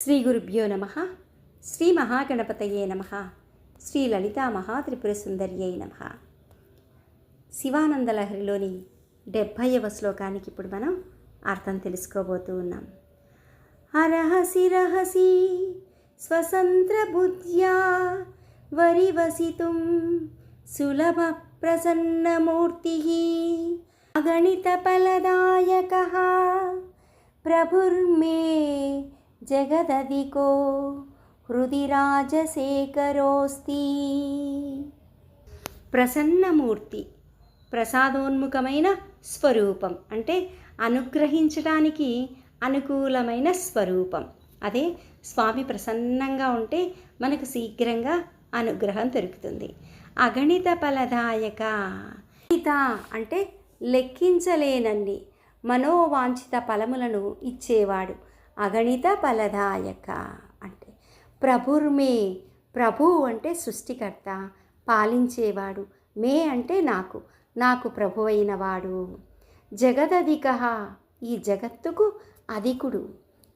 శ్రీ గురుభ్యో నమ శ్రీ మహాగణపతయే నమ శ్రీ లలితా మహాత్రిపుర సుందర్యై నమ శివానందలహరిలోని డెబ్భైవ శ్లోకానికి ఇప్పుడు మనం అర్థం తెలుసుకోబోతూ ఉన్నాం. అరహసి రహసి స్వతంత్ర బుద్ధ్యా వరివసితుం సులభ ప్రసన్నమూర్తి అగణిత ఫలదాయక ప్రభుర్మే జగదధికో హృది రాజశేఖరోస్తి ప్రసన్నమూర్తి ప్రసాదోన్ముఖమైన స్వరూపం అంటే అనుగ్రహించడానికి అనుకూలమైన స్వరూపం. అదే స్వామి ప్రసన్నంగా ఉంటే మనకు శీఘ్రంగా అనుగ్రహం దొరుకుతుంది. అగణిత ఫలదాయక. గణిత అంటే లెక్కించలేనన్ని మనోవాంఛిత ఫలములను ఇచ్చేవాడు. అగణిత ఫలదాయక అంటే ప్రభుర్మే ప్రభు అంటే సృష్టికర్త పాలించేవాడు మే అంటే నాకు నాకు ప్రభు అయినవాడు జగదధిక ఈ జగత్తుకు అధికుడు.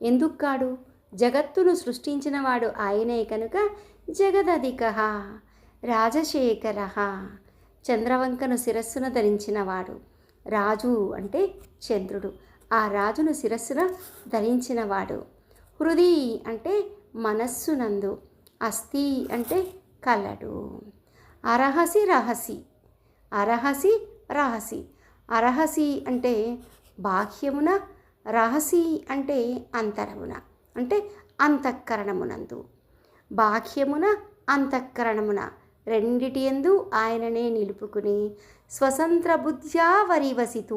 ఎందుకు కాడు? జగత్తును సృష్టించినవాడు ఆయనే కనుక జగదధిక. రాజశేఖర చంద్రవంకను శిరస్సును ధరించినవాడు రాజు అంటే చంద్రుడు. ఆ రాజును శిరస్సున ధరించినవాడు. హృది అంటే మనస్సునందు అస్థి అంటే కలడు. అరహసి రహసి అరహసి రహసి. అరహసి అంటే బాహ్యమున రహసి అంటే అంతరమున అంటే అంతఃకరణమునందు. బాహ్యమున అంతఃకరణమున రెండిటి ఎందు ఆయననే నిలుపుకుని స్వతంత్ర బుద్ధ్యా వరివసితు.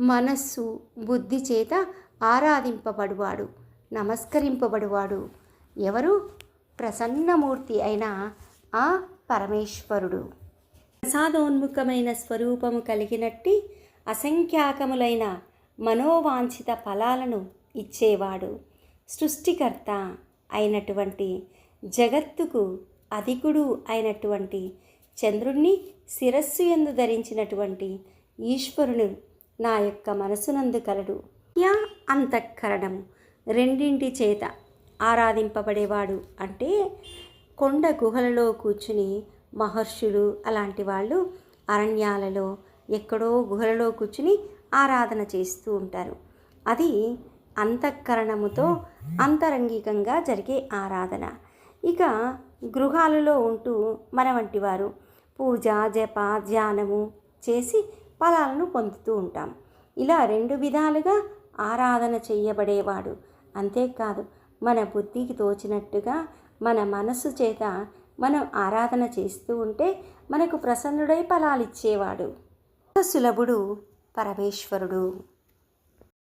మనస్సు బుద్ధి చేత ఆరాధింపబడువాడు నమస్కరింపబడువాడు. ఎవరు? ప్రసన్నమూర్తి అయిన ఆ పరమేశ్వరుడు. ప్రసాదోన్ముఖమైన స్వరూపము కలిగినట్టి అసంఖ్యాకములైన మనోవాంఛిత ఫలాలను ఇచ్చేవాడు. సృష్టికర్త అయినటువంటి జగత్తుకు అధికుడు అయినటువంటి చంద్రుణ్ణి శిరస్సు ఎందు ధరించినటువంటి ఈశ్వరుని నా యొక్క మనసునందు కలడు. యా అంతఃకరణము. రెండింటి చేత ఆరాధింపబడేవాడు అంటే కొండ గుహలలో కూర్చుని మహర్షులు అలాంటి వాళ్ళు అరణ్యాలలో ఎక్కడో గుహలలో కూర్చుని ఆరాధన చేస్తూ ఉంటారు. అది అంతఃకరణముతో అంతరంగికంగా జరిగే ఆరాధన. ఇక గృహాలలో ఉంటూ మన వంటి వారు పూజ జప ధ్యానము చేసి ఫలాలను పొందుతూ ఉంటాం. ఇలా రెండు విధాలుగా ఆరాధన చేయబడేవాడు. అంతేకాదు మన బుద్ధికి తోచినట్టుగా మన మనస్సు చేత మనం ఆరాధన చేస్తూ ఉంటే మనకు ప్రసన్నుడై ఫలాలిచ్చేవాడు. సులభుడు పరమేశ్వరుడు.